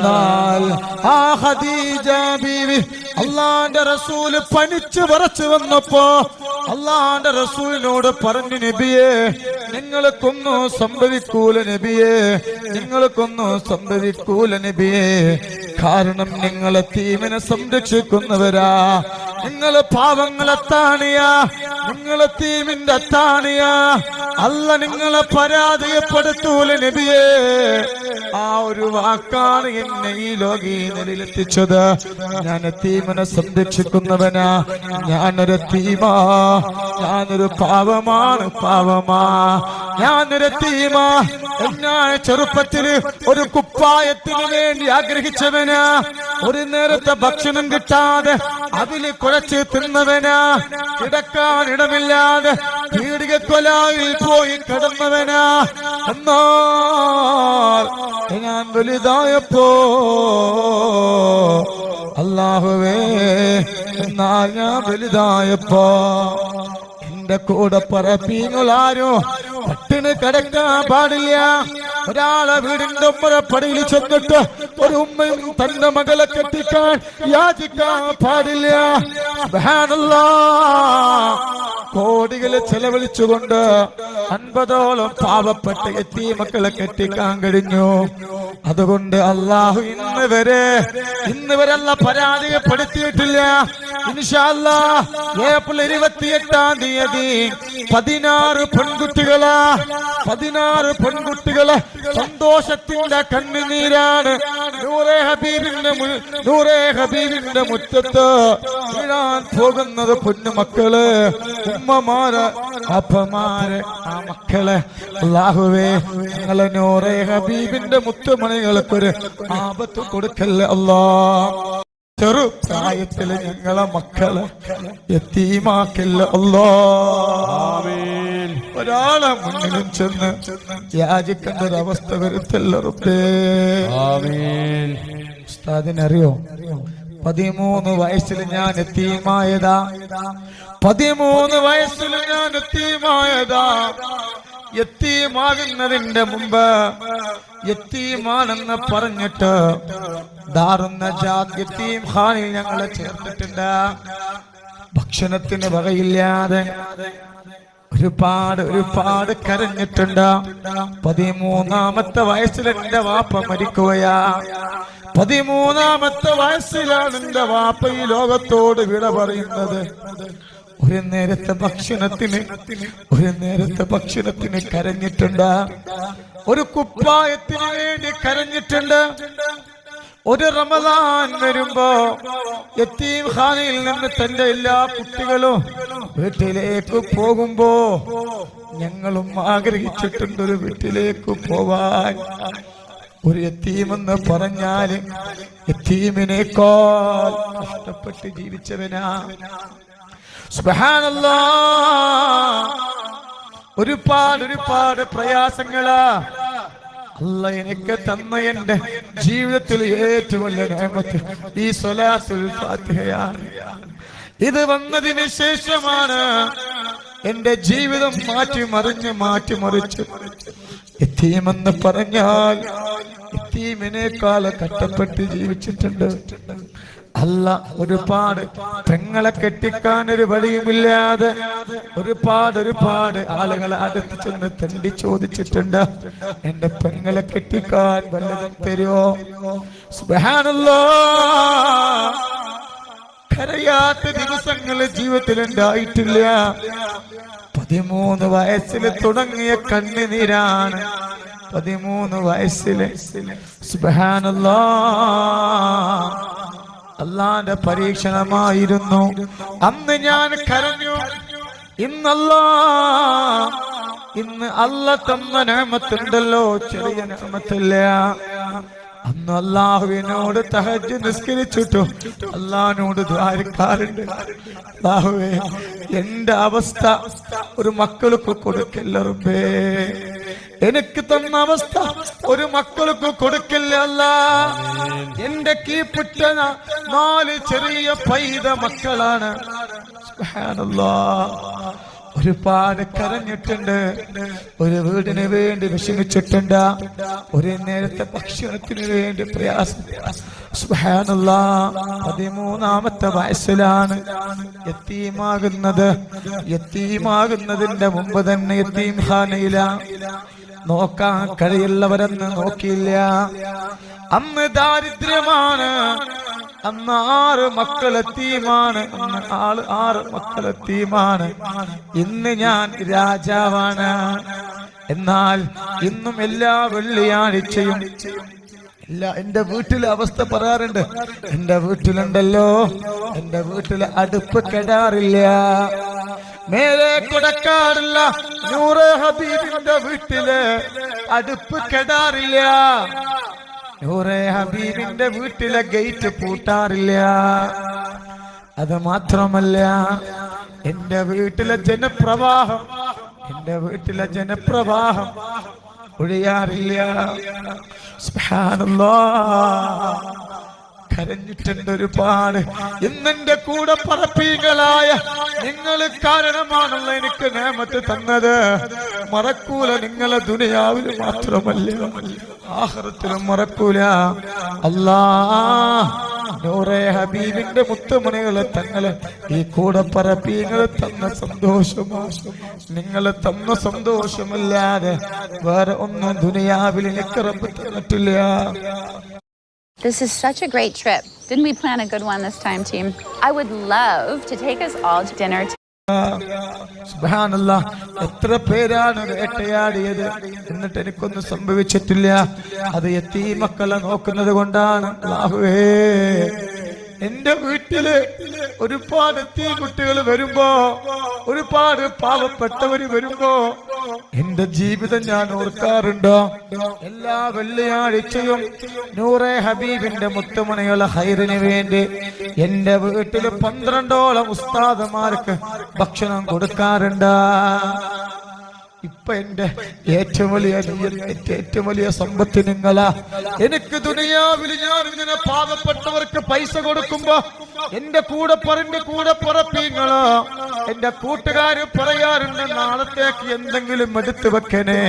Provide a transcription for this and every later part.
എന്നാൽ ആ ഹദീജ ബീവി അള്ളാന്റെ റസൂൽ പനിച്ചു പറച്ചു വന്നപ്പോ അള്ളാന്റെ റസൂലിനോട് പറഞ്ഞു നബിയെ നിങ്ങൾക്കൊന്നും സംഭവിക്കൂല നബിയെ. നിങ്ങൾക്കൊന്നും സംഭവിക്കൂല നബിയെ. കാരണം നിങ്ങളെ തീമിനെ സംരക്ഷിക്കുന്നവരാ. നിങ്ങളെ പാവങ്ങളെ താണിയാ നിങ്ങളെ തീമിന്റെ താണിയാ അല്ല നിങ്ങളെ പരാജയപ്പെടുത്തൂല നബിയെ. ആ ഒരു വാക്കാണ് എന്നെ ഈ ലോകീനിലെത്തിച്ചത് ഞാൻ തീമനെ സംരക്ഷിക്കുന്നവനാ. ഞാനൊരു തീമാ. ഞാനൊരു പാവമാണ് പാവമാ. ഞാനൊരു തീമാ ഞാൻ ചെറുപ്പത്തിൽ ഒരു കുപ്പായത്തിന് വേണ്ടി ആഗ്രഹിച്ചവനാ. ഒരു നേരത്തെ ഭക്ഷണം കിട്ടാതെ അതിൽ കുഴച്ച് തിന്നവനാ. കിടക്കാൻ ഇടമില്ലാതെ കൊലായിൽ പോയി കിടന്നവനാ. എന്നാ ഞാൻ വലുതായപ്പോ അല്ലാഹുവേ എന്നാ ഞാൻ വലുതായപ്പോ എന്റെ കൂടെ പറപ്പീങ്ങളാരോ പട്ടിണി കിടക്കാൻ പാടില്ല ഒരാളെ വീടിന്റെ ഉമ്മറപ്പടിയിൽ ചെന്നിട്ട് ഒരു ഉമ്മയും തന്റെ മകളെ കെട്ടിക്കാൻ യാചിക്കാൻ പാടില്ല. കോടികൾ ചെലവഴിച്ചുകൊണ്ട് അൻപതോളം പാവപ്പെട്ട എത്തി മക്കളെ കെട്ടിക്കാൻ കഴിഞ്ഞു. അതുകൊണ്ട് അള്ളാഹു ഇന്ന് വരെ ഇന്ന് വരെ അല്ല പരാജയപ്പെടുത്തിയിട്ടില്ല. ഇൻഷാല്ലാ ഏപ്രിൽ ഇരുപത്തിയെട്ടാം തീയതി പതിനാറ് പെൺകുട്ടികളാ പതിനാറ് പെൺകുട്ടികളെ സന്തോഷത്തിന്റെ കണ്ണുനീരാണ്. നൂറേ ഹബീബിന്റെ നൂറേ നൂറെ ഹബീബിന്റെ മുറ്റത്ത് വീഴാൻ പോകുന്നത് പൊന്നുമക്കൾ ഉമ്മമാര് അപ്പമാര് ആ മക്കളെ അള്ളാഹുവേ ഞങ്ങളെ നൂറെ ഹബീബിന്റെ മുത്തുമണികൾക്കൊരു ആപത്ത് കൊടുക്കല്ലേ അല്ലാ. ചെറു പ്രായത്തിൽ ഞങ്ങളെ മക്കളെ എത്തിമാക്കില്ല അല്ലോ. ഒരാളെ മുന്നിലും ചെന്ന് യാചിക്കേണ്ട ഒരു അവസ്ഥ വരുത്തല്ല അറിയോ ഉസ്താദിനറിയോ? പതിമൂന്ന് വയസ്സിൽ ഞാൻ എത്തിയുമായതാ. പതിമൂന്ന് വയസ്സിൽ ഞാൻ എത്തിയുമായതാ. എത്തിയുമാകുന്നതിന്റെ മുമ്പ് എത്തിയുമാണെന്ന് പറഞ്ഞിട്ട് ദാറുന്ന യത്തീം ഖാനിൽ ഞങ്ങളെ ചേർത്തിട്ടുണ്ട്. ഭക്ഷണത്തിന് വകയില്ലാതെ ഒരുപാട് ഒരുപാട് കരഞ്ഞിട്ടുണ്ട്. പതിമൂന്നാമത്തെ വയസ്സിൽ എന്റെ വാപ്പ മരിക്കുകയാ. പതിമൂന്നാമത്തെ വയസ്സിലാണ് എന്റെ വാപ്പ ഈ ലോകത്തോട് വിട പറയുന്നത്. ഒരു നേരത്തെ ഭക്ഷണത്തിന് ഒരു നേരത്തെ ഭക്ഷണത്തിന് കരഞ്ഞിട്ടുണ്ട്. ഒരു കുപ്പായത്തിന് വേണ്ടി കരഞ്ഞിട്ടുണ്ട്. ഒരു റമദാൻ വരുമ്പോ യത്തീം ഖാനയിൽ നിന്ന് തന്റെ എല്ലാ കുട്ടികളും വീട്ടിലേക്ക് പോകുമ്പോ ഞങ്ങളും ആഗ്രഹിച്ചിട്ടുണ്ട് ഒരു വീട്ടിലേക്ക് പോവാൻ. ഒരു യത്തീമെന്ന് പറഞ്ഞാൽ യത്തീമിനേക്കാൾ കഷ്ടപ്പെട്ട് ജീവിച്ചവനാ. സുബ്ഹാനല്ലാ. ഒരുപാട് ഒരുപാട് പ്രയാസങ്ങളാ. അല്ല എനിക്ക് തന്ന എന്റെ ജീവിതത്തിൽ ഏറ്റവും വലിയ നേമത്ത് ഈ സ്വലാത്തുൽ ഫാത്തിഹയാണ്. ഇത് വന്നതിന് ശേഷമാണ് എന്റെ ജീവിതം മാറ്റി മറിഞ്ഞ് മാറ്റി മറിച്ച് എത്തീമെന്ന് പറഞ്ഞാൽ എത്തീമിനേക്കാൾ കഷ്ടപ്പെട്ട് ജീവിച്ചിട്ടുണ്ട്. അല്ല ഒരുപാട് പെങ്ങളെ കെട്ടിക്കാൻ ഒരു വഴിയുമില്ലാതെ ഒരുപാട് ഒരുപാട് ആളുകളെ അടുത്ത് ചെന്ന് തണ്ടി ചോദിച്ചിട്ടുണ്ട്. എന്റെ പെങ്ങളെ കെട്ടിക്കാൻ വല്ലതും തരുമോ? സുബ്ഹാനല്ലാ. കരയാത്ത ദിവസങ്ങൾ ജീവിതത്തിൽ ഉണ്ടായിട്ടില്ല പതിമൂന്ന് വയസ്സിൽ തുടങ്ങിയ കണ്ണുനീരാണ്. പതിമൂന്ന് വയസ്സിലെ. സുബ്ഹാനല്ലാ. അള്ളാന്റെ പരീക്ഷണമായിരുന്നു. അന്ന് ഞാൻ കരഞ്ഞു. ഇന്നല്ല ഇന്ന് അല്ല തന്ന നേമത്തുണ്ടല്ലോ ചെറിയ നേമത്തില്ല അന്ന് അള്ളാഹുവിനോട് തഹജ് നിസ്കരിച്ചിട്ടു അള്ളാഹിനോട് ദ്വാരക്കാരുണ്ട് അള്ളാഹുവേ എന്റെ അവസ്ഥ ഒരു മക്കൾക്ക് കൊടുക്കില്ല റുബേ എനിക്ക് തന്ന അവസ്ഥ ഒരു മക്കൾക്ക് കൊടുക്കില്ല അല്ല. എന്റെ കീപ്പിട്ട നാല് ചെറിയ പൈത മക്കളാണ്. സുബ്ഹാനല്ലാ. ഒരുപാട് കരഞ്ഞിട്ടുണ്ട്. ഒരു വീടിന് വേണ്ടി വിഷമിച്ചിട്ടുണ്ട്. ഒരു നേരത്തെ ഭക്ഷണത്തിന് വേണ്ടി പ്രയാസം. പതിമൂന്നാമത്തെ വയസ്സിലാണ് എത്തിയുമാകുന്നത് എത്തിയുമാകുന്നതിന്റെ മുമ്പ് തന്നെ യത്തീം ഖാനയില നോക്കാൻ കഴിയുള്ളവരെന്ന് നോക്കിയില്ല. അന്ന് ദാരിദ്ര്യമാണ്. അന്ന് ആറ് മക്കളെത്തീമാണ് അന്ന് ആൾ ആറ് മക്കളെത്തീമാണ് ഇന്ന് ഞാൻ രാജാവാണ്. എന്നാൽ ഇന്നും എല്ലാ വെള്ളിയാഴ്ചയും ഇല്ല എന്റെ വീട്ടിലെ അവസ്ഥ പറയാറുണ്ട്. എന്റെ വീട്ടിലുണ്ടല്ലോ. എന്റെ വീട്ടിലെ അടുപ്പ് കെടാറില്ല. മേലെ കൊടക്കാറില്ല നൂറ് ഹബീബിന്റെ വീട്ടിൽ അടുപ്പ് കെടാറില്ല. നൂറെ ഹബീബിന്റെ വീട്ടിലെ ഗേറ്റ് പൂട്ടാറില്ല അത് മാത്രമല്ല എന്റെ വീട്ടിലെ ജനപ്രവാഹം എന്റെ വീട്ടിലെ ജനപ്രവാഹം ഒഴിയാറില്ല. കരഞ്ഞിട്ടുണ്ട് ഒരുപാട് ഇന്നെന്റെ കൂടെ പറപ്പീകളായ നിങ്ങൾ കാരണമാണല്ലോ എനിക്ക് നേമത്ത് തന്നത്. മറക്കൂല നിങ്ങളെ ദുനിയാവിൽ മാത്രമല്ല. ആഹ്റത്തിലും മറക്കൂല. അല്ലാ നൂറെ ഹബീബിന്റെ മുത്തുമണികളെ തങ്ങളെ ഈ കൂടെ പറപ്പീങ്ങൾ തന്ന സന്തോഷമാ നിങ്ങളെ തന്ന സന്തോഷമില്ലാതെ വേറെ ഒന്നും ദുനിയാവിൽ എനിക്ക് റബ്ബ് തന്നിട്ടില്ല. This is such a great trip. Didn't we plan a good one this time, team? I would love to take us all to dinner. സുബ്ഹാനല്ലാ എത്ര പേരാണ് വേട്ടയാടിയത് എന്നിട്ട് എനിക്കൊന്നും സംഭവിച്ചിട്ടില്ല അത് എത്തി മക്കളെ നോക്കുന്നത് കൊണ്ടാണ് അല്ലാഹുവേ എന്റെ വീട്ടിൽ ഒരുപാട് തീ കുട്ടികൾ വരുമ്പോ ഒരുപാട് പാവപ്പെട്ടവര് വരുമ്പോ എന്റെ ജീവിതം ഞാൻ ഓർക്കാറുണ്ടോ? എല്ലാ വെള്ളിയാഴ്ചയും നൂറെ ഹബീബിന്റെ മുത്തുമണിയുള്ള ഹൈറിന് വേണ്ടി എന്റെ വീട്ടിൽ പന്ത്രണ്ടോളം ഉസ്താദന്മാർക്ക് ഭക്ഷണം കൊടുക്കാറുണ്ട്? ഇപ്പൊ എന്റെ ഏറ്റവും വലിയ ഏറ്റവും വലിയ സമ്പത്ത് നിങ്ങളാ. എനിക്ക് ദുനിയാവിൽ ഞാൻ ഇങ്ങനെ പാവപ്പെട്ടവർക്ക് പൈസ കൊടുക്കുമ്പോ എന്റെ കൂടെ പറഞ്ഞു കൂടെ പറപ്പീങ്ങളോ. എന്റെ കൂട്ടുകാര് പറയാറുണ്ട് നാളത്തേക്ക് എന്തെങ്കിലും എടുത്തു വെക്കണേ.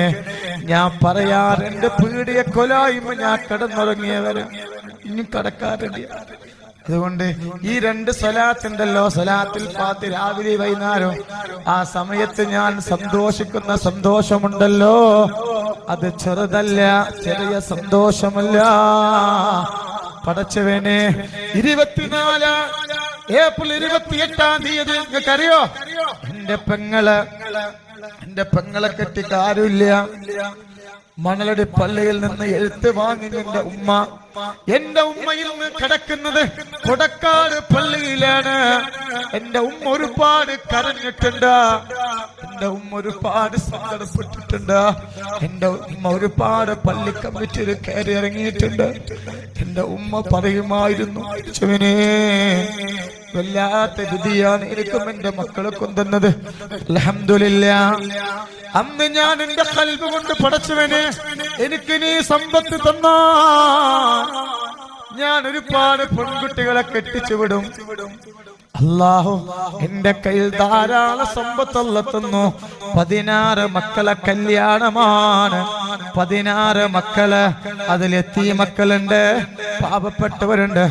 ഞാൻ പറയാറ് എന്റെ പീടിയ കൊലായ്മ ഞാൻ കിടന്നുറങ്ങിയവര് ഇനി കടക്കാറുണ്ട് അതുകൊണ്ട് ഈ രണ്ട് സ്വലാത്തുണ്ടല്ലോ. സ്വലാത്തിൽ പാത്ത് രാവിലെ വൈകുന്നേരം ആ സമയത്ത് ഞാൻ സന്തോഷിക്കുന്ന സന്തോഷമുണ്ടല്ലോ. അത് ചെറുതല്ല ചെറിയ സന്തോഷമല്ല. പടച്ചവനെ ഇരുപത്തിനാല് ഏപ്രിൽ ഇരുപത്തി എട്ടാം തീയതി നിങ്ങൾക്കറിയോ? എന്റെ പെങ്ങൾ എന്റെ പെങ്ങളെ കെട്ടിട്ട് ആരുമില്ല. മണലടി പള്ളിയിൽ നിന്ന് എഴുത്ത് വാങ്ങി നിന്റെ ഉമ്മ. എന്റെ ഉമ്മയിൽ നിന്ന് കിടക്കുന്നത് കൊടക്കാട് പള്ളിയിലാണ്. എന്റെ ഉമ്മ ഒരുപാട് കരഞ്ഞിട്ടുണ്ട്. എന്റെ ഉമ്മ ഒരുപാട് സങ്കടപ്പെട്ടിട്ടുണ്ട്. എന്റെ ഉമ്മ ഒരുപാട് പള്ളി കമ്മിറ്റിയിൽ കയറി ഇറങ്ങിയിട്ടുണ്ട്. എന്റെ ഉമ്മ പറയുമായിരുന്നു "അച്ചവനെ, വല്ലാത്ത വിധിയാണ് എനിക്കും എന്റെ മക്കളെ തന്നത്. അലഹമില്ല അന്ന് ഞാൻ എന്റെ കൽബ് കൊണ്ട് പടച്ചവനെ എനിക്ക് നീ സമ്പത്ത് തന്ന. ഞാൻ ഒരുപാട് പെൺകുട്ടികളെ കെട്ടിച്ചു വിടും. അള്ളാഹു എന്റെ കയ്യിൽ ധാരാളം സമ്പത്തുള്ളത്തുന്നു തന്നു. പതിനാറ് മക്കളെ കല്യാണമാണ്. പതിനാറ് മക്കൾ അതിലെത്തി മക്കളുണ്ട്. പാവപ്പെട്ടവരുണ്ട്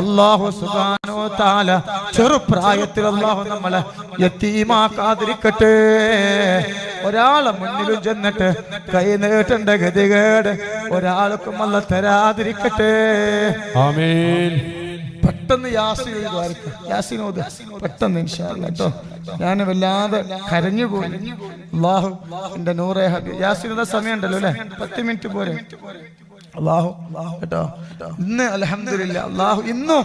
അള്ളാഹു സുബാനോ താല ചെറുപ്രായത്തിൽ അള്ളാഹു നമ്മളെ എത്തിമാക്കാതിരിക്കട്ടെ ഒരാളെ മുന്നിലും ചെന്നിട്ട് കൈ നീട്ടേണ്ട ഗതികേട് ഒരാൾക്കും അല്ല തരാതിരിക്കട്ടെ. ആമേൻ. പെട്ടെന്ന് യാസിൻ എഴുതുമായിരിക്കും പെട്ടെന്ന് കേട്ടോ. ഞാൻ വല്ലാതെ കരഞ്ഞു പോയി അള്ളാഹു എന്റെ നൂറേ ഹബി സമയം ഉണ്ടല്ലോ അല്ലെ? പത്ത് മിനിറ്റ് പോരെ. ഇന്ന് അലഹമില്ല അള്ളാഹു ഇന്നും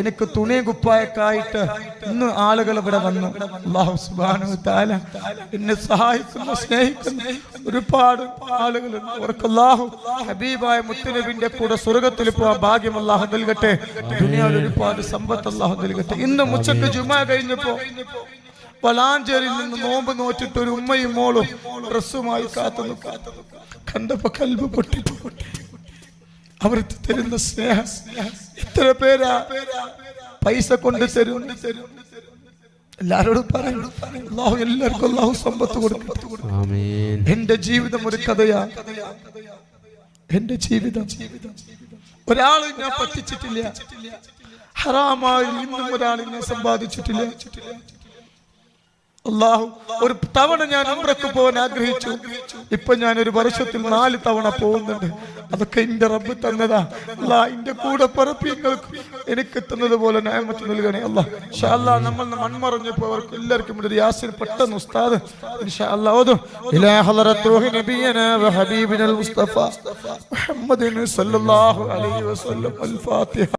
എനിക്ക് തുണി കുപ്പായക്കായിട്ട് ഇന്ന് ആളുകൾ ഇവിടെ വന്നു. അള്ളാഹു സുബാനു താല എന്നെ സഹായിക്കുന്നു സ്നേഹിക്കുന്നു. ഒരുപാട് ആളുകളുണ്ട് അവർക്ക് അള്ളാഹു ഹബീബായ മുത്തുനബിന്റെ കൂടെ സ്വർഗത്തിൽ പോവാൻ ഭാഗ്യം അള്ളാഹു നൽകട്ടെ. ദുനിയാവിൽ ഒരുപാട് സമ്പത്ത് അള്ളാഹു നൽകട്ടെ. ഇന്ന് ഉച്ചയ്ക്ക് ജുമാ കഴിഞ്ഞപ്പോ വളാഞ്ചേരിയിൽ നിന്ന് നോമ്പ് നോറ്റിട്ട് ഒരു ഉമ്മയും മോളും ഡ്രസ്സുമായി കാത്തു കാത്തു കണ്ടപ്പോ കൽബ് പൊട്ടി പൊട്ടി അവർക്ക് തരുന്ന സ്നേഹം ഇത്ര പേരാ പൈസ കൊണ്ട് തരും. എല്ലാരോടും പറയും അള്ളാഹു എല്ലാവർക്കും അള്ളാഹു സമ്പത്ത് കൊടുക്കും. എന്റെ ജീവിതം ഒരു കഥയാ. എന്റെ ജീവിതം. ഒരാളും ഞാൻ പറ്റിച്ചിട്ടില്ല. ഹറാമായി ഇന്നും ഒരാളും ഞാൻ സമ്പാദിച്ചിട്ടില്ല. അള്ളാഹു ഒരു തവണ ഞാൻ ഉംറക്ക് പോകാൻ ആഗ്രഹിച്ചു. ഇപ്പൊ ഞാൻ ഒരു വർഷത്തിൽ നാല് തവണ പോകുന്നുണ്ട്. അതൊക്കെ എന്റെ റബ്ബ് തന്നതാ. അല്ലാ എന്റെ കൂടെ പറപ്പിങ്ങൾക്ക് എനിക്ക് എത്തുന്നത് പോലെ ന്യായമത്ത് നൽകണേ അല്ല. ഷാല്ല നമ്മൾ മൺമറഞ്ഞപ്പോ അവർക്ക് എല്ലാവർക്കും ഒരു യാസിൻ പെട്ടെന്ന് ഉസ്താദ്. ഇൻഷാ അല്ലാ ഓതും മുസ്തഫ മുഹമ്മദിൻ സല്ലല്ലാഹു അലൈഹി വസല്ലം അൽ ഫാത്തിഹ.